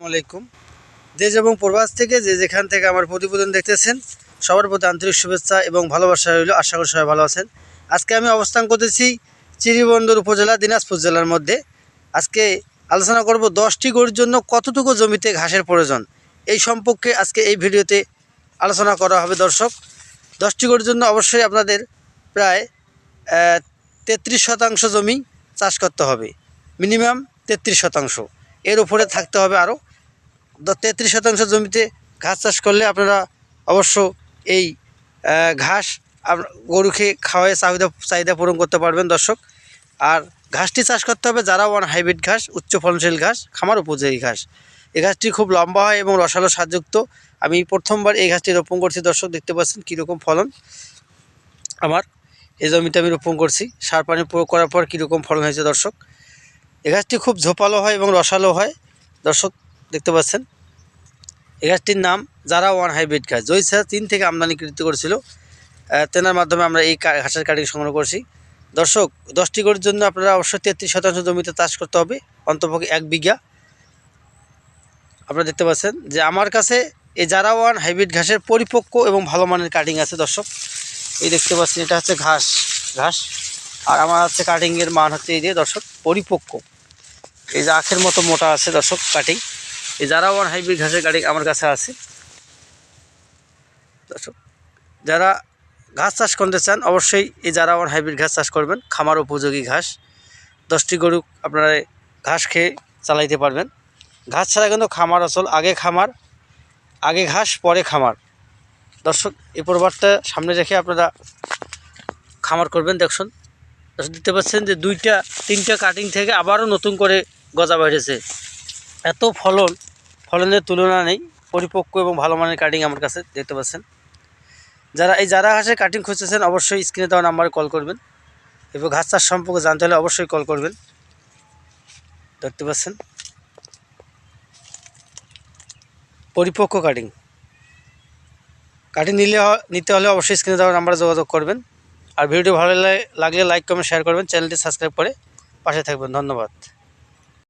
আলাইকুম। দেশ এবং প্রবাস থেকে, যে যেখান থেকে আমার প্রতিবেদন দেখতেছেন, সবার প্রতি আন্তরিক শুভেচ্ছা এবং ভালোবাসা রইল। আশা করি সবাই ভালো আছেন। আজকে আমি অবস্থান করতেছি চিরিবন্দর উপজেলা, দিনাজপুর জেলার মধ্যে। আজকে আলোচনা করব দশটি গরুর জন্য কতটুকু জমিতে ঘাসের প্রয়োজন। এই সম্পর্কে আজকে এই ভিডিওতে আলোচনা করা হবে দর্শক। দশটি গরুর জন্য অবশ্যই আপনাদের প্রায় তেত্রিশ শতাংশ জমি চাষ করতে হবে। মিনিমাম তেত্রিশ শতাংশ। এর উপরে থাকতে হবে আরও তেত্রিশ শতাংশ জমিতে ঘাস চাষ করলে আপনারা অবশ্য এই ঘাস গরুকে খাওয়ায় চাহিদা চাহিদা পূরণ করতে পারবেন দর্শক। আর ঘাসটি চাষ করতে হবে যারা ওয়ান হাইব্রিড ঘাস, উচ্চ ফলনশীল ঘাস, খামার উপযোগী ঘাস। এই ঘাসটি খুব লম্বা হয় এবং রসালো স্বাদযুক্ত। আমি প্রথমবার এই ঘাসটি রোপণ করছি, দর্শক দেখতে পাচ্ছেন কীরকম ফলন। আমার এই জমিতে আমি রোপণ করছি, সার পানি প্রয়োগ করার পর কীরকম ফলন হয়েছে দর্শক। এ গাছটি খুব ঝোপালো হয় এবং রসালো হয়। দর্শক দেখতে পাচ্ছেন? এই গাছটির নাম যারা ওয়ান হাইব্রিড গাছ। জয় স্যার তিন থেকে আমদানিকৃত করেছিল। তেনার মাধ্যমে আমরা এই ঘাসের কাটিং সংগ্রহ করছি। দর্শক, দশটি গরুর জন্য আপনারা অবশ্যই তেত্রিশ শতাংশ জমিতে চাষ করতে হবে। অন্তপক্ষে এক বিঘা। আপনারা দেখতে পাচ্ছেন যে আমার কাছে এই যারা ওয়ান হাইব্রিড ঘাসের পরিপক্ক এবং ভালো মানের কাটিং আছে দর্শক, এই দেখতে পাচ্ছেন এটা হচ্ছে ঘাস ঘাস। আর আমার হচ্ছে কাটিংয়ের মান হচ্ছে এই যে দর্শক, পরিপক্ক। এই যে আখের মতো মোটা আছে দর্শক কাটিং। এই যারা ওয়ান হাইব্রিড ঘাসের গাড়ি আমার কাছে আছে, দর্শক, যারা ঘাস চাষ করতে চান, অবশ্যই এই যারা ওয়ান হাইব্রিড ঘাস চাষ করবেন, খামার উপযোগী ঘাস, দশটি গরু আপনারা ঘাস খেয়ে চালাইতে পারবেন। ঘাস ছাড়া কিন্তু খামার আসল আগে খামার, আগে ঘাস, পরে খামার। দর্শক, এই প্রবাদটা সামনে রেখে আপনারা খামার করবেন, দেখুন। দেখতে পাচ্ছেন যে দুইটা, তিনটা কাটিং থেকে আবারও নতুন করে গজা বেড়েছে। এত ফলন, ফলনের তুলনা নেই, পরিপক্ক এবং ভালো মানের কাটিং আমার কাছে দেখতে পাচ্ছেন। যারা এই যারা ঘাসের কাটিং খুঁজতেছেন, অবশ্যই স্ক্রিনে দেওয়া নাম্বারে কল করবেন এবং ঘাস চাষ সম্পর্কে জানতে হলে অবশ্যই কল করবেন। দেখতে পাচ্ছেন? পরিপক্ক কাটিং কাটিং নিলে নিতে হলে অবশ্যই স্ক্রিনে দেওয়া নাম্বারে যোগাযোগ করবেন। আর ভিডিও ভালো লাগলে লাইক কমেন্ট শেয়ার করবেন। চ্যানেলটি সাবস্ক্রাইব করে পাশে থাকবেন। ধন্যবাদ।